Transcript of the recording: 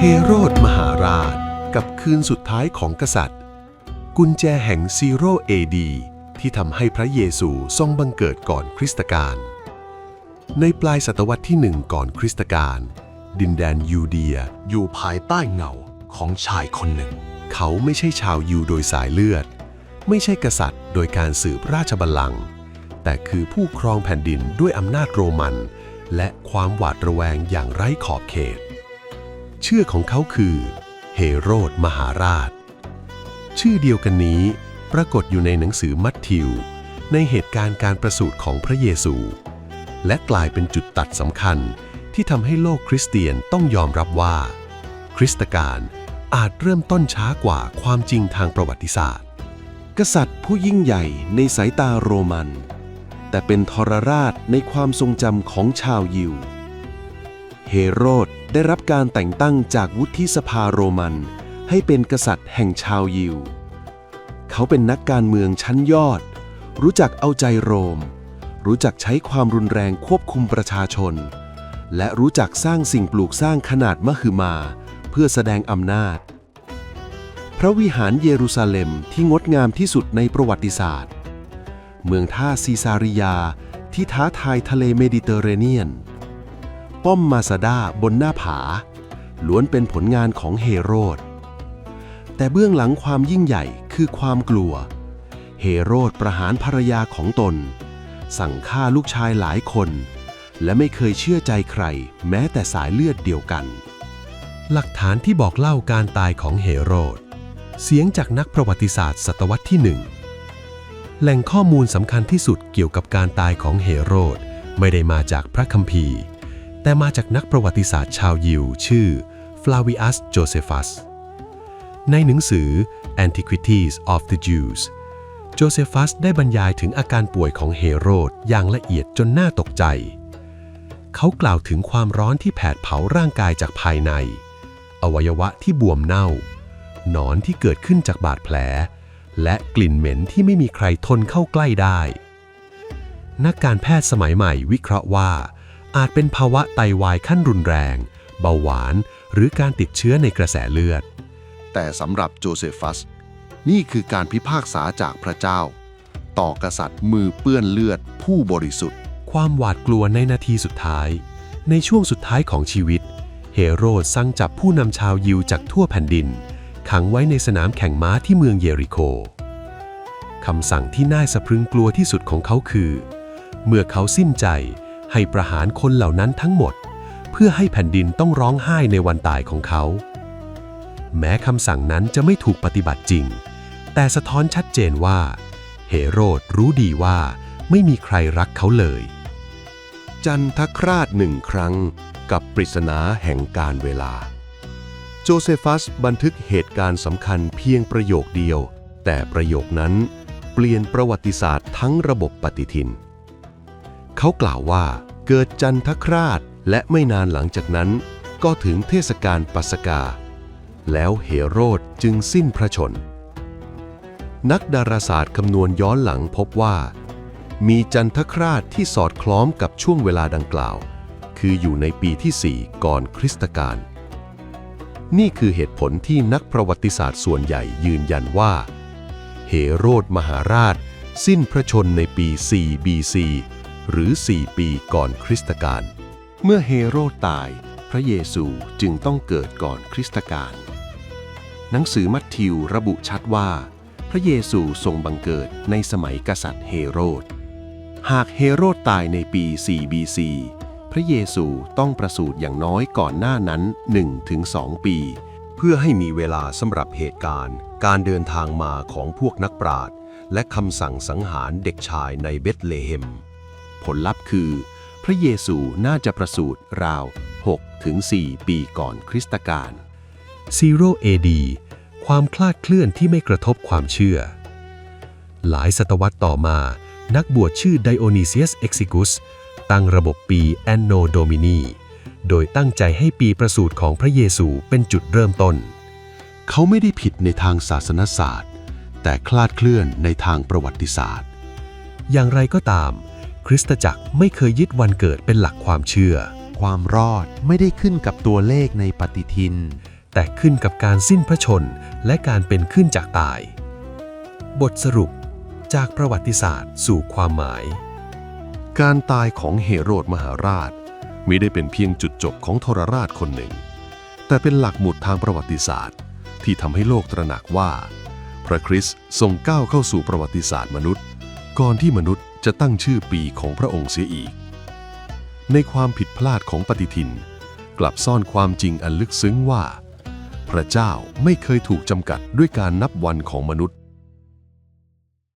เฮโรดมหาราช กับคืนสุดท้ายของกษัตริย์ กุญแจแห่งซีโร่เอดีที่ทำให้พระเยซูทรงบังเกิดก่อนคริสตกาลในปลายศตวรรษที่หนึ่งก่อนคริสตกาลดินแดนยูเดียอยู่ภายใต้เงาของชายคนหนึ่ง เขาไม่ใช่ชาวยูโดยสายเลือด ไม่ใช่กษัตริย์โดยการสืบราชบัลลังก์แต่คือผู้ครองแผ่นดินด้วยอำนาจโรมัน และความหวาดระแวงอย่างไร้ขอบเขต ชื่อของเขาคือเฮโรดมหาราช ชื่อเดียวกันนี้ปรากฏอยู่ในหนังสือมัทธิว ในเหตุการณ์การประสูติของพระเยซู และกลายเป็นจุดตัดสำคัญที่ทำให้โลกคริสเตียนต้องยอมรับว่า คริสตกาลอาจเริ่มต้นช้ากว่าความจริงทางประวัติศาสตร์ กษัตริย์ผู้ยิ่งใหญ่ในสายตาโรมัน แต่เป็นทรราชในความทรงจำของชาวยิว เฮโรด ได้รับการแต่งตั้งจากวุฒิสภาโรมัน ให้เป็นกษัตริย์แห่งชาวยิว เขาเป็นนักการเมืองชั้นยอด รู้จักเอาใจโรม รู้จักใช้ความรุนแรงควบคุมประชาชน และรู้จักสร้างสิ่งปลูกสร้างขนาดมหึมา เพื่อแสดงอำนาจ พระวิหารเยรูซาเล็มที่งดงามที่สุดในประวัติศาสตร์ เมืองท่าซีซาริยาที่ท้าทายทะเลเมดิเตอร์เรเนียน ป้อมมาซาดาบนหน้าผา ล้วนเป็นผลงานของเฮโรด แต่เบื้องหลังความยิ่งใหญ่คือความกลัว เฮโรดประหารภรรยาของตน สั่งฆ่าลูกชายหลายคน และไม่เคยเชื่อใจใคร แม้แต่สายเลือดเดียวกัน หลักฐานที่บอกเล่าการตายของเฮโรด เสียงจากนักประวัติศาสตร์ศตวรรษที่หนึ่งแหล่งข้อมูลสำคัญที่สุดเกี่ยวกับการตายของเฮโรด ไม่ได้มาจากพระคัมภีร์ แต่มาจากนักประวัติศาสตร์ชาวยิวชื่อ Flavius Josephus ในหนังสือ Antiquities of the Jews โจเซฟัสได้บรรยายถึงอาการป่วยของเฮโรดอย่างละเอียดจนน่าตกใจ เขากล่าวถึงความร้อนที่แผดเผาร่างกายจากภายใน อวัยวะที่บวมเน่า หนอนที่เกิดขึ้นจากบาดแผล และกลิ่นเหม็นที่ไม่มีใครทนเข้าใกล้ได้ นักการแพทย์สมัยใหม่วิเคราะห์ว่า อาจเป็นภาวะไตวายขั้นรุนแรง เบาหวาน หรือการติดเชื้อในกระแสเลือด แต่สำหรับโจเซฟัส นี่คือการพิพากษาจากพระเจ้า ต่อกษัตริย์มือเปื้อนเลือดผู้บริสุทธิ์ ความหวาดกลัวในนาทีสุดท้าย ในช่วงสุดท้ายของชีวิต เฮโรดสั่งจับผู้นำชาวยิวจากทั่วแผ่นดิน ขังไว้ในสนามแข่งม้าที่เมืองเยริโคคำสั่งที่น่าสะพรึงกลัวที่สุดของเขาคือ เมื่อเขาสิ้นใจ ให้ประหารคนเหล่านั้นทั้งหมด เพื่อให้แผ่นดินต้องร้องไห้ในวันตายของเขา แม้คำสั่งนั้นจะไม่ถูกปฏิบัติจริง แต่สะท้อนชัดเจนว่า เฮโรดรู้ดีว่าไม่มีใครรักเขาเลย จันทคราชหนึ่งครั้งกับปริศนาแห่งการเวลา โจเซฟัสบันทึกเหตุการณ์สำคัญเพียงประโยคเดียว แต่ประโยคนั้นเปลี่ยนประวัติศาสตร์ทั้งระบบปฏิทิน เขากล่าวว่าเกิดจันทคราชและไม่นานหลังจากนั้น ก็ถึงเทศกาลปัสกา แล้วเฮโรดจึงสิ้นพระชน นักดาราศาสตร์คำนวณย้อนหลังพบว่า มีจันทคราชที่สอดคล้องกับช่วงเวลาดังกล่าว คืออยู่ในปีที่ 4 ก่อนคริสตกาลนี่คือเหตุผลที่นักประวัติศาสตร์ส่วนใหญ่ยืนยันว่า เฮโรดมหาราช สิ้นพระชนในปี 4 BC หรือ 4 ปีก่อนคริสตกาลเมื่อเฮโรดตาย พระเยซูจึงต้องเกิดก่อนคริสตกาลหนังสือมัทธิวระบุชัดว่า พระเยซูทรงบังเกิดในสมัยกษัตริย์เฮโรด หากเฮโรดตายในปี 4 BC พระเยซูต้องประสูติอย่างน้อยก่อนหน้านั้น 1-2 ปี เพื่อให้มีเวลาสำหรับเหตุการณ์ การเดินทางมาของพวกนักปราชญ์และคำสั่งสังหารเด็กชายในเบธเลเฮม ผลลัพธ์คือ พระเยซูน่าจะประสูติราว 6-4 ปีก่อนคริสตกาล Zero AD ความคลาดเคลื่อนที่ไม่กระทบความเชื่อ หลายศตวรรษต่อมา นักบวชชื่อไดโอนิเซียสเอ็กซิกุสตั้งระบบปีแอนโนโดมินีโดยตั้งใจให้ปีประสูติของพระเยซูเป็นจุดเริ่มต้น เขาไม่ได้ผิดในทางศาสนศาสตร์ แต่คลาดเคลื่อนในทางประวัติศาสตร์ อย่างไรก็ตาม คริสตจักรไม่เคยยึดวันเกิดเป็นหลักความเชื่อ ความรอดไม่ได้ขึ้นกับตัวเลขในปฏิทิน แต่ขึ้นกับการสิ้นพระชนและการเป็นขึ้นจากตาย บทสรุปจากประวัติศาสตร์สู่ความหมาย การตายของเฮโรดมหาราชไม่ได้เป็นเพียงจุดจบของทรราชคนหนึ่ง แต่เป็นหลักหมุดทางประวัติศาสตร์ ที่ทำให้โลกตระหนักว่า พระคริสต์ทรงก้าวเข้าสู่ประวัติศาสตร์มนุษย์ ก่อนที่มนุษย์ จะตั้งชื่อปีของพระองค์เสียอีก ในความผิดพลาดของปฏิทิน กลับซ่อนความจริงอันลึกซึ้งว่า พระเจ้าไม่เคยถูกจำกัดด้วยการนับวันของมนุษย์